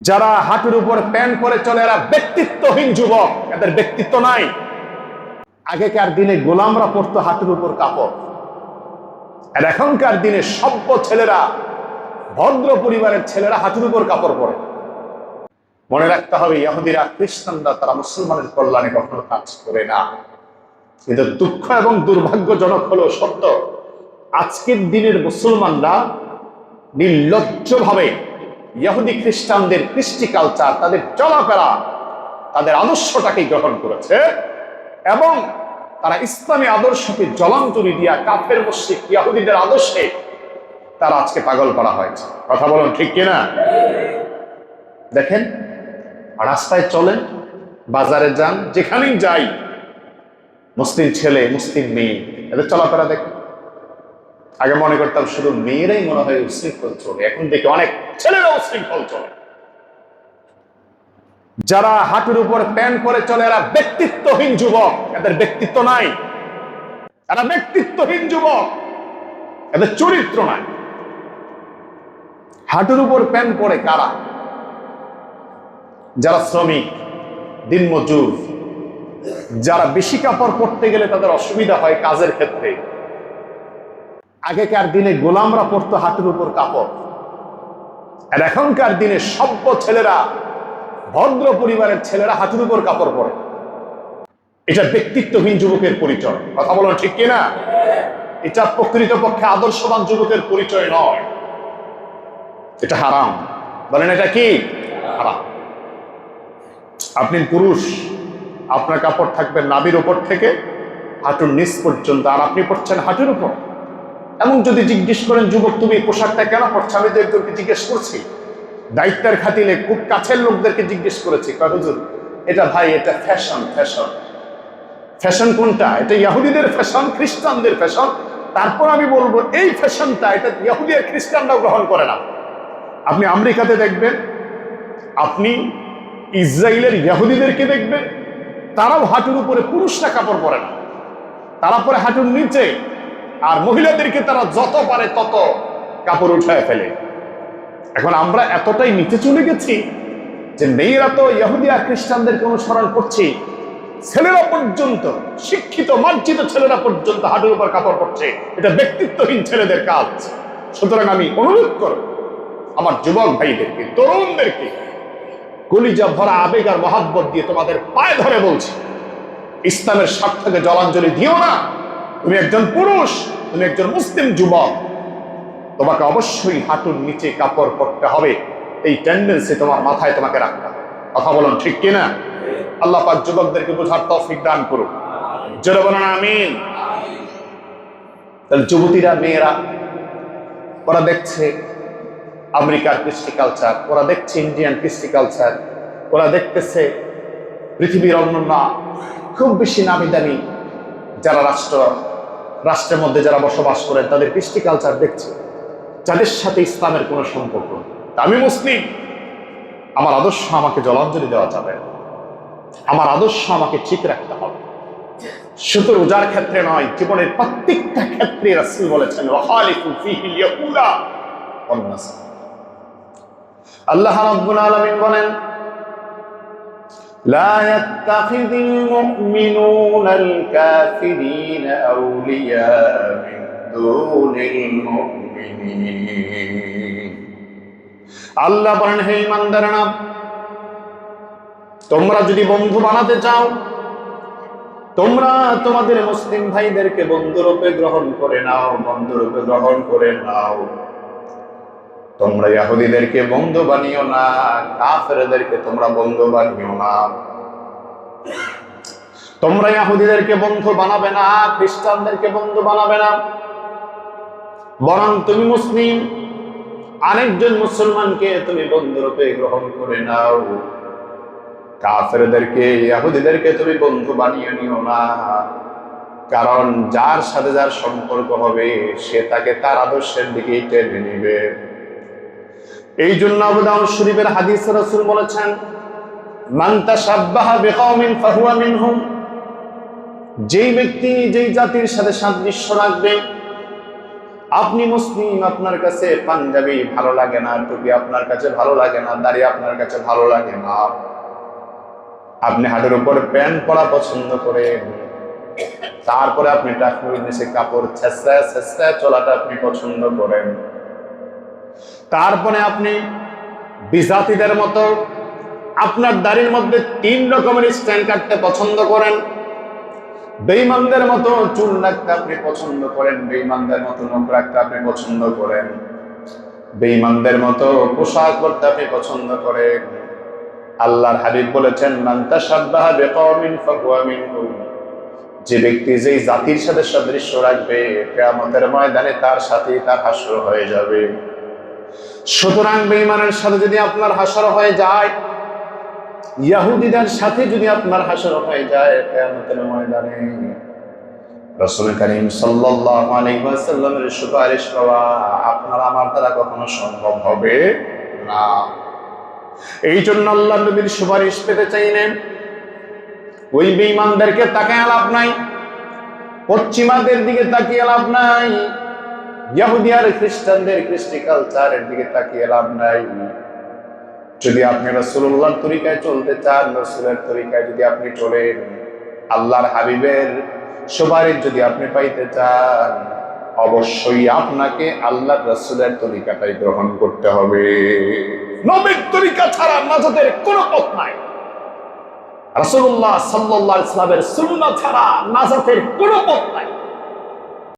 যারা হাঁটুর উপর প্যান্ট পরে চলে, এরা ব্যক্তিত্বহীন যুবক। এদের ব্যক্তিত্ব নাই। আগেকার দিনে গোলামরা পরতো হাঁটুর উপর কাপড়। আর এখনকার দিনে সভ্য ছেলেরা, ভদ্র পরিবারের ছেলেরা হাঁটুর উপর কাপড় পরে। মনে রাখতে হবে, ইহুদিরা, খ্রিস্টানরা তারা মুসলমানের কল্যাণে কখনো কাজ করে না। কিন্তু দুঃখ এবং দুর্ভাগ্যজনক হলো সত্য, আজকের দিনের মুসলমানরা নির্লজ্জভাবে ইহুদি খ্রিস্টানদের কৃষ্টি কালচার তাদের চলাফেরা, তাদের আদর্শটাকে গ্রহণ করেছে এবং তারা ইসলামী আদর্শকে জলাঞ্জলি দিয়া কাফের মসজিদ ইয়াহুদিদের আদর্শে তারা আজকে পাগল করা হয়েছে। কথা বলুন ঠিক কিনা? দেখেন, রাস্তায় চলেন, বাজারে যান, যেখানেই যাই, মুসলিম ছেলে, মুসলিম মেয়ে, এদের চলাফেরা দেখেন। আগে মনে করতাম শুধু মেয়েরাই মনে হয় উশৃঙ্খল চলে, এখন দেখি অনেক ছেলেরা উশৃঙ্খল চলে। যারা হাঁটুর উপর প্যান্ট পরে চলে, এরা ব্যক্তিত্বহীন যুবক, এদের ব্যক্তিত্ব নাই। এরা ব্যক্তিত্বহীন যুবক, এদের চরিত্র নাই। হাঁটুর উপর প্যান পরে কারা? যারা শ্রমিক, দিনমজুর, যারা বেশি কাপড় পরতে গেলে তাদের অসুবিধা হয় কাজের ক্ষেত্রে আগেকার দিনে গোলামরা পরতো হাঁটুর উপর কাপড়। আর এখনকার দিনে সভ্য ছেলেরা, ভদ্র পরিবারের ছেলেরা হাঁটুর উপর কাপড় পরে। এটা ব্যক্তিত্বহীন যুবকের পরিচয়। কথা বলুন ঠিক কিনা এটা প্রকৃতপক্ষে আদর্শবান যুবকের পরিচয় নয়। এটা হারাম। বলেন এটা কি? হারাম। আপনি পুরুষ, আপনার কাপড় থাকবে নাবির উপর থেকে, হাঁটুর নিচ পর্যন্ত, আর আপনি পড়ছেন হাঁটুর উপর। এমন যদি জিজ্ঞেস করেন, যুবক, তুমি পোশাকটা কেন পড়ছো আমি তো একজনকে জিজ্ঞেস করছি। দায়িত্বের খাতিলে খুব কাছের লোকদেরকে জিজ্ঞেস করেছি, কয়, হুজুর, এটা ভাই, এটা ফ্যাশন ফ্যাশন ফ্যাশন কোনটা? এটা ইয়াহুদিদের ফ্যাশন খ্রিস্টানদের ফ্যাশন তারপর আমি বলব, এই ফ্যাশনটা এটা ইয়াহুদি আর খ্রিস্টানরাও গ্রহণ করে না। আপনি আমেরিকাতে দেখবেন, আপনি ইসরায়েলের ইয়াহুদিদেরকে দেখবেন, তারাও হাঁটুর উপরে পুরুষরা কাপড় পরে না। তারা পরে হাঁটুর নিচে আর মহিলাদেরকে তারা যত পারে তত কাপড় উঠায় ফেলে। এখন আমরা এতটাই নিচে চলে গেছি যে মেয়েরা তো ইহুদি আর খ্রিস্টানদেরকে অনুসরণ করছি। ছেলেরা পর্যন্ত, শিক্ষিত, মার্জিত ছেলেরা পর্যন্ত হাঁটুর উপর কাপড় পরছে। এটা ব্যক্তিত্বহীন ছেলেদের কাজ। সুতরাং আমি অনুরোধ করব আমার যুবক ভাইদেরকে, তরুণদেরকে, কলিজা ভরা আবেগ আর মহাব্বত দিয়ে তোমাদের পায়ে ধরে বলছি, ইসলামের স্বার্থকে জলাঞ্জলি দিও না। তুমি একজন পুরুষ, তুমি একজন মুসলিম যুবক। তোমাকে অবশ্যই হাঁটুর নিচে কাপড় পরতে হবে। এই টেন্ডেন্সি তোমার মাথায় তোমাকে রাখতে হবে। কথা বলুন ঠিক কিনা? আল্লাহ পাক যুবকদেরকে বোঝার তৌফিক দান করুক। জোরে বলেন, আমিন। তাহলে যুবতীরা, মেয়েরা, ওরা দেখছে আমেরিকার কৃষ্টি কালচার, ওরা দেখছে ইন্ডিয়ান কৃষ্টি কালচার, ওরা দেখতেছে পৃথিবীর অন্যান্য, খুব বেশি নামি দামি যারা রাষ্ট্র রাষ্ট্রের মধ্যে যারা বসবাস করেন, তাদের কৃষ্টি কালচার দেখছে। যাদের সাথে ইসলামের কোনো সম্পর্ক আমি মুসলিম। আমার আদর্শ আমাকে জলাঞ্জলি দেওয়া যাবে। আমার আদর্শ আমাকে ঠিক রাখতে হবে। শুধু রোজার ক্ষেত্রে নয়, জীবনের প্রত্যেকটা ক্ষেত্রে রাসূল বলেছেন আল্লাহ রাব্বুল আলামিন বলেন لا يتخذ المؤمنون الكافرين أولياء من دون المؤمنين আল্লাহ বলেন হে ইমানদারেরা তোমরা যদি বন্ধু বানাতে চাও তোমরা তোমাদের মুসলিম ভাইদেরকে বন্ধুরূপে গ্রহণ করে নাও বন্ধুরূপে গ্রহণ করে নাও তোমরা ইহুদিদেরকে বন্ধু বানিও না কাফেরদেরকে তোমরা বন্ধু বানিও না তোমরা ইহুদিদেরকে বন্ধু বানাবে না, খ্রিস্টানদেরকে বন্ধু বানাবে না। বরং তুমি মুসলিম, আরেকজন মুসলমানকে তুমি বন্ধুরূপে গ্রহণ করে নাও। কাফেরদেরকে ইহুদিদেরকে তুমি বন্ধু বানিয়ে নিও না। কারণ যার সাথে যার সম্পর্ক হবে, সে তাকে তার আদর্শের দিকে টেনে নিবে। এই জন্য দাউদ শরীফের হাদিস রাসূল বলেছেন মান তাশাব্বাহা বিকওমিন ফাহুয়া মিনহুম। যেই ব্যক্তি, যেই জাতির সাথে সাদৃশ্য রাখবে, আপনি মুসলিম, আপনার কাছে পাঞ্জাবি ভালো লাগে না, টুপি আপনার কাছে ভালো লাগে না, দাড়ি আপনার কাছে ভালো লাগে না। আপনি হাটের উপর প্যান্ট পরা পছন্দ করেন তারপরে আপনি টাকুর নিচে কাপড় ছেঁচড়া ছেঁচড়া চলাটা আপনি পছন্দ করেন। তারপরে আপনি বিজাতিদের মতো আপনার দাড়ির মধ্যে তিন রকমের স্ট্যান্ড কাটতে পছন্দ করেন। বেইমানদের মতো চুল রাখতে আপনি পছন্দ করেন বেইমানদের মতো নখ রাখতে আপনি পছন্দ করেন। বেইমানদের মতো পোশাক করতে আপনি পছন্দ করেন। আল্লাহর হাবিব বলেছেন মান্তা সাব্বাহা বেকওয়ামিন ফাহুয়া মিনহুম যে ব্যক্তি যেই জাতির সাথে সাদৃশ্য রাখবে, কেয়ামতের ময়দানে তার সাথে তার হাসর হয়ে যাবে। সুতরাং বেইমানের সাথে যদি আপনার হাসর হয়ে যায় ইয়াহুদিদের সাথে যদি আপনার হাসর হয়ে যায় ময়দানে রসুল করিম সুপারিশ পাওয়া আপনার আমার দ্বারা কখনো সম্ভব হবে না। এই জন্য আল্লাহ নবীর সুপারিশ পেতে চাইলেন। ওই বেঈমানদেরকে তাকায় লাভ নাই, পশ্চিমাদের দিকে তাকিয়ে লাভ নাই ইহুদি আর খ্রিস্টানদের কৃষ্টি কালচারের দিকে তাকিয়ে লাভ নাই। যদি আপনি রসুল্লাহর তরিকায় চলতে চান, রসুলের তরিকায় যদি আপনি চলেন, আল্লাহর হাবিবের সুপারিশ যদি আপনি পাইতে চান, অবশ্যই আপনাকে আল্লাহ রসুলের তরিকাটাই গ্রহণ করতে হবে। নবীর তরিকা ছাড়া নাজাতের কোনো পথ নাই। রাসূলুল্লাহ সাল্লাল্লাহু আলাইহি সাল্লামের সুন্নাহ ছাড়া নাজাতের কোনো পথ